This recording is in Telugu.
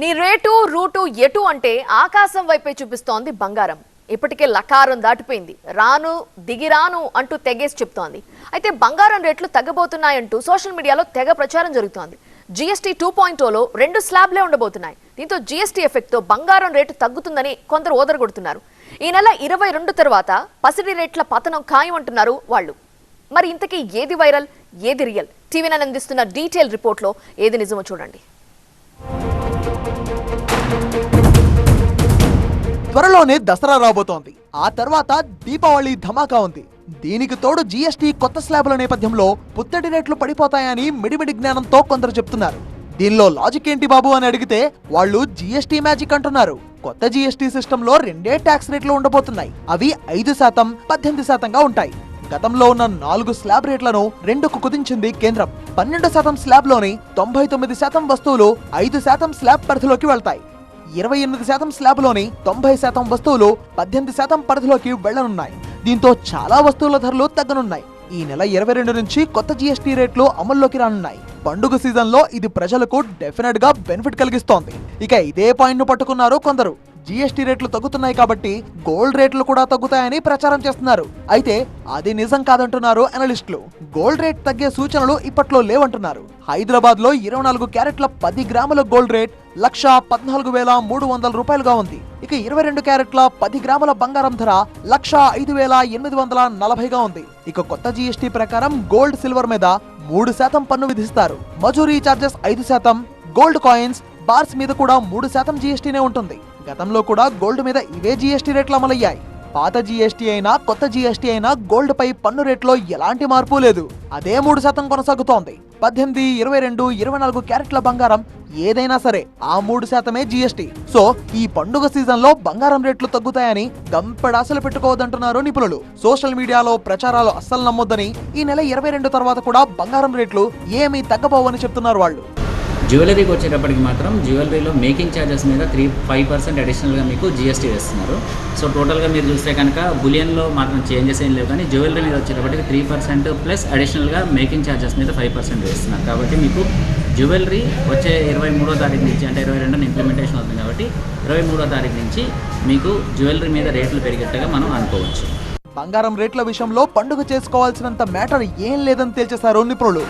నీ రేటు రూటు ఎటు అంటే ఆకాశం వైపే చూపిస్తోంది బంగారం. ఇప్పటికే లకారం దాటిపోయింది. రాను దిగిరాను అంటూ తెగేసి చెప్తోంది. అయితే బంగారం రేట్లు తగ్గబోతున్నాయంటూ సోషల్ మీడియాలో తెగ ప్రచారం జరుగుతోంది. జీఎస్టీ టూ పాయింట్ ఓలో రెండు స్లాబ్లే ఉండబోతున్నాయి. దీంతో జీఎస్టీ ఎఫెక్ట్తో బంగారం రేటు తగ్గుతుందని కొందరు ఓదరగొడుతున్నారు. ఈ నెల ఇరవై రెండు తర్వాత పసిడి రేట్ల పతనం ఖాయం అంటున్నారు వాళ్ళు. మరి ఇంతకీ ఏది వైరల్ ఏది రియల్? టీవీ నైన్ అందిస్తున్న డీటెయిల్ రిపోర్ట్లో ఏది నిజమో చూడండి. త్వరలోనే దసరా రాబోతోంది. ఆ తర్వాత దీపావళి ధమాకా ఉంది. దీనికి తోడు జీఎస్టీ కొత్త స్లాబుల నేపథ్యంలో పుత్తడి రేట్లు పడిపోతాయని మిడిమిడి జ్ఞానంతో కొందరు చెప్తున్నారు. దీనిలో లాజిక్ ఏంటి బాబు అని అడిగితే వాళ్ళు జీఎస్టీ మ్యాజిక్ అంటున్నారు. కొత్త జీఎస్టీ సిస్టంలో రెండే ట్యాక్స్ రేట్లు ఉండబోతున్నాయి. అవి ఐదు శాతం పద్దెనిమిది శాతంగా ఉంటాయి. గతంలో ఉన్న నాలుగు స్లాబ్ రేట్లను రెండుకు కుదించింది కేంద్రం. పన్నెండు శాతం స్లాబ్లోని తొంభై తొమ్మిది శాతం వస్తువులు ఐదు శాతం స్లాబ్ పరిధిలోకి వెళ్తాయి. ఇరవై ఎనిమిది శాతం స్లాబ్లోని తొంభై శాతం వస్తువులు పద్దెనిమిది శాతం పరిధిలోకి వెళ్ళనున్నాయి దీంతో చాలా వస్తువుల ధరలు తగ్గనున్నాయి. ఈ నెల ఇరవై రెండు నుంచి కొత్త జీఎస్టీ రేట్లు అమల్లోకి రానున్నాయి. పండుగ సీజన్లో ఇది ప్రజలకు డెఫినెట్గా బెనిఫిట్ కలిగిస్తోంది. ఇక ఇదే పాయింట్ను పట్టుకున్నారు కొందరు. జీఎస్టీ రేట్లు తగ్గుతున్నాయి కాబట్టి గోల్డ్ రేట్లు కూడా తగ్గుతాయని ప్రచారం చేస్తున్నారు. అయితే అది నిజం కాదంటున్నారు అనలిస్టులు గోల్డ్ రేట్ తగ్గే సూచనలు ఇప్పట్లో లేవంటున్నారు. హైదరాబాద్లో ఇరవై నాలుగు క్యారెట్ల పది గ్రాముల గోల్డ్ రేట్ లక్ష పద్నాలుగు వేల మూడు వందల రూపాయలుగా ఉంది. ఇక ఇరవై రెండు క్యారెట్ల పది గ్రాముల బంగారం ధర లక్ష ఐదు వేల ఎనిమిది వందల నలభైగా ఉంది. ఇక కొత్త జీఎస్టీ ప్రకారం గోల్డ్ సిల్వర్ మీద మూడు శాతం పన్ను విధిస్తారు. మజూరీ చార్జెస్ ఐదు శాతం గోల్డ్ కాయిన్స్ బార్స్ మీద కూడా మూడు శాతం జీఎస్టీనే ఉంటుంది. గతంలో కూడా గోల్డ్ మీద ఇవే జీఎస్టీ రేట్లు అమలయ్యాయి. పాత జీఎస్టీ అయినా కొత్త జీఎస్టీ అయినా గోల్డ్ పై పన్ను రేట్లో ఎలాంటి మార్పు లేదు. అదే మూడు శాతం కొనసాగుతోంది. పద్దెనిమిది ఇరవై రెండు ఇరవై నాలుగు క్యారెట్ల బంగారం ఏదైనా సరే ఆ మూడు శాతమే జీఎస్టీ సో ఈ పండుగ సీజన్లో బంగారం రేట్లు తగ్గుతాయని గంపెడాసలు పెట్టుకోవద్దంటున్నారు నిపుణులు. సోషల్ మీడియాలో ప్రచారాలు అస్సలు నమ్మొద్దని ఈ నెల ఇరవై రెండు తర్వాత కూడా బంగారం రేట్లు ఏమీ తగ్గబోవని చెప్తున్నారు వాళ్ళు. జ్యువెలరీకి వచ్చేటప్పటికి మాత్రం జ్యువెలరీలో మేకింగ్ ఛార్జెస్ మీద త్రీ ఫైవ్ పర్సెంట్ అడిషనల్గా మీకు జిఎస్టీ వేస్తున్నారు. సో టోటల్గా మీరు చూస్తే కనుక బులియన్లో మాత్రం చేంజెస్ ఏం లేవు కానీ జ్యువెలరీ మీద వచ్చేటప్పటికి త్రీ పర్సెంట్ ప్లస్ అడిషనల్గా మేకింగ్ ఛార్జెస్ మీద ఫైవ్ పర్సెంట్ వేస్తున్నారు. కాబట్టి మీకు జ్యువెలరీ వచ్చే ఇరవై మూడో తారీఖు నుంచి అంటే ఇరవై రెండున ఇంప్లిమెంటేషన్ అవుతుంది కాబట్టి ఇరవై మూడో తారీఖు నుంచి మీకు జ్యువెలరీ మీద రేట్లు పెరిగేట్టుగా మనం అనుకోవచ్చు. బంగారం రేట్ల విషయంలో పండుగ చేసుకోవాల్సినంత మ్యాటర్ ఏం లేదని తేల్చేశారు నిపుణులు